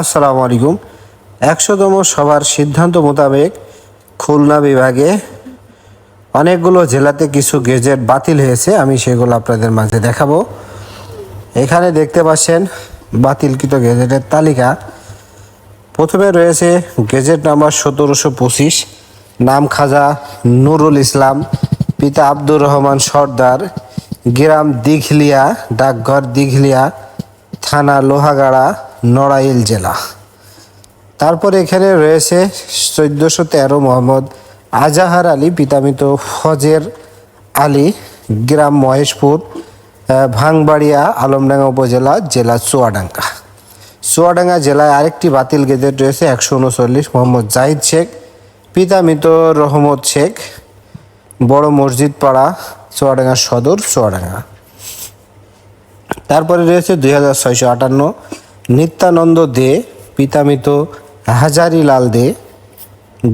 আসসালামু আলাইকুম। একশোতম সভার সিদ্ধান্ত মোতাবেক খুলনা বিভাগে অনেকগুলো জেলাতে কিছু গেজেট বাতিল হয়েছে, আমি সেগুলো আপনাদের মাঝে দেখাবো। এখানে দেখতে পাচ্ছেন বাতিলকৃত গেজেটের তালিকা। প্রথমে রয়েছে গেজেট নাম্বার সতেরোশো পঁচিশ, নাম খাজা নুরুল ইসলাম, পিতা আব্দুর রহমান সর্দার, গ্রাম দিঘলিয়া, ডাকঘর দিঘলিয়া, থানা লোহাগাড়া নড়াইল জেলা। তারপরে এখানে রয়েছে চোদ্দোশো তেরো মোহাম্মদ আজাহার আলী পিতামিত ফজের আলী গ্রাম মহেশপুর আহ, ভাঙবাড়িয়া আলমডাঙ্গা উপজেলা জেলা চুয়াডাঙ্গা। চুয়াডাঙ্গা জেলায় আরেকটি বাতিল গেজেট রয়েছে একশো উনচল্লিশ মোহাম্মদ জাহিদ শেখ পিতামিত রহমত শেখ বড় মসজিদ পাড়া চুয়াডাঙ্গা সদর চুয়াডাঙ্গা। তারপরে রয়েছে দুই হাজার ছয়শো আটান্ন নিত্যানন্দ দে, পিতামিত হাজারি লাল দে,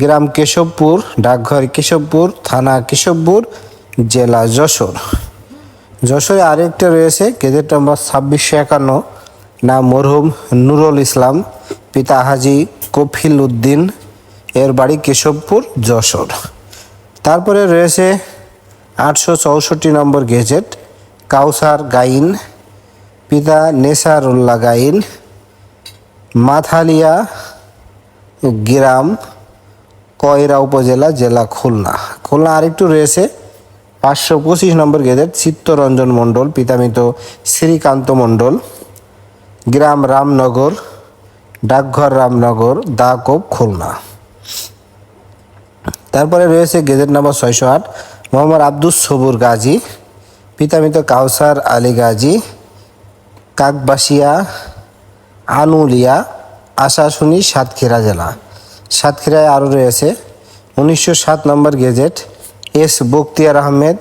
গ্রাম কেশবপুর, ডাকঘর কেশবপুর, থানা কেশবপুর, জেলা যশোর। যশোরে আরেকটা রয়েছে, গেজেট নম্বর ছাব্বিশশো একান্ন, নাম মরহুম নুরুল ইসলাম, পিতা হাজি কফিল উদ্দিন, এর বাড়ি কেশবপুর, যশোর। তারপরে রয়েছে আটশো চৌষট্টি নম্বর গেজেট, কাউসার গাইন, পিতা নেসারুল্লাহ গাইন মাথালিয়া গ্রাম, কয়রা উপজেলা, জেলা খুলনা। খুলনা আরেকটু রয়েছে। পাঁচশো পঁচিশ নম্বর গেজেট চিত্তরঞ্জন মণ্ডল, পিতামিত শ্রীকান্ত মণ্ডল। গ্রাম রামনগর, ডাকঘর রামনগর, দাকোপ, খুলনা। তারপরে রয়েছে গেজেট নাম্বার ছয়শো আট, মোহাম্মদ আব্দুস সবুর গাজী, পিতামিত কাউসার আলী গাজী, কাকবাসিয়া আনুলিয়া, আশাশুনি, সাতক্ষীরা জেলা। সাতক্ষীরায় আরও রয়েছে উনিশশো সাত number gazette S Bakhtiar Ahmed,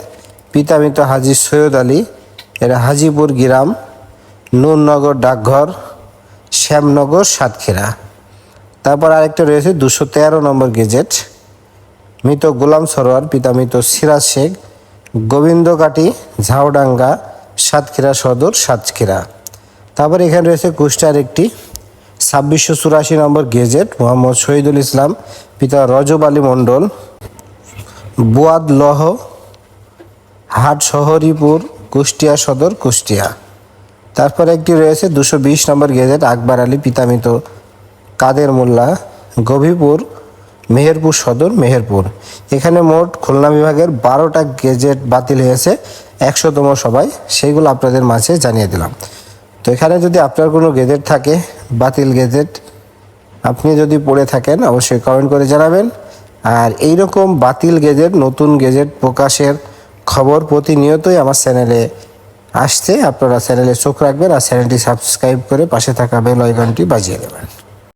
পিতামিত Haji Syed Ali, এরা হাজিপুর গ্রাম, নূরনগর ডাকঘর, শ্যামনগর, সাতক্ষীরা। তারপর আরেকটা রয়েছে দুশো তেরো নম্বর গেজেট মৃত গোলাম সরোয়ার পিতা মৃত সিরাজ শেখ গোবিন্দকাটি ঝাউডাঙ্গা, সাতক্ষীরা সদর, সাতক্ষীরা। তারপর এখানে রয়েছে কুষ্টার একটি ছাব্বিশশো চুরাশি নম্বর গেজেট, মোহাম্মদ শহীদুল ইসলাম, পিতা রজব আলী মণ্ডল, বুয়াদ লহ, হাট শহরীপুর, কুষ্টিয়া সদর, কুষ্টিয়া। তারপর একটি রয়েছে দুশো বিশ নম্বর গেজেট, আকবর আলী, পিতামিত কাদের মোল্লা, গভীপুর, মেহেরপুর সদর, মেহেরপুর। এখানে মোট খুলনা বিভাগের বারোটা গেজেট বাতিল হয়েছে, একশোতম সবাই সেইগুলো আপনাদের মাঝে জানিয়ে দিলাম। তো এখানে যদি আপনার কোনো গেজেট থাকে, বাতিল গেজেট আপনি যদি পড়ে থাকেন, অবশ্যই কমেন্ট করে জানাবেন। আর এই রকম বাতিল গেজেট নতুন গেজেট প্রকাশের খবর প্রতিনিয়তই আমার চ্যানেলে আসছে। আপনারা চ্যানেলে চোখ রাখবেন আর চ্যানেলটি সাবস্ক্রাইব করে পাশে থাকা বেল আইকনটি বাজিয়ে দেবেন।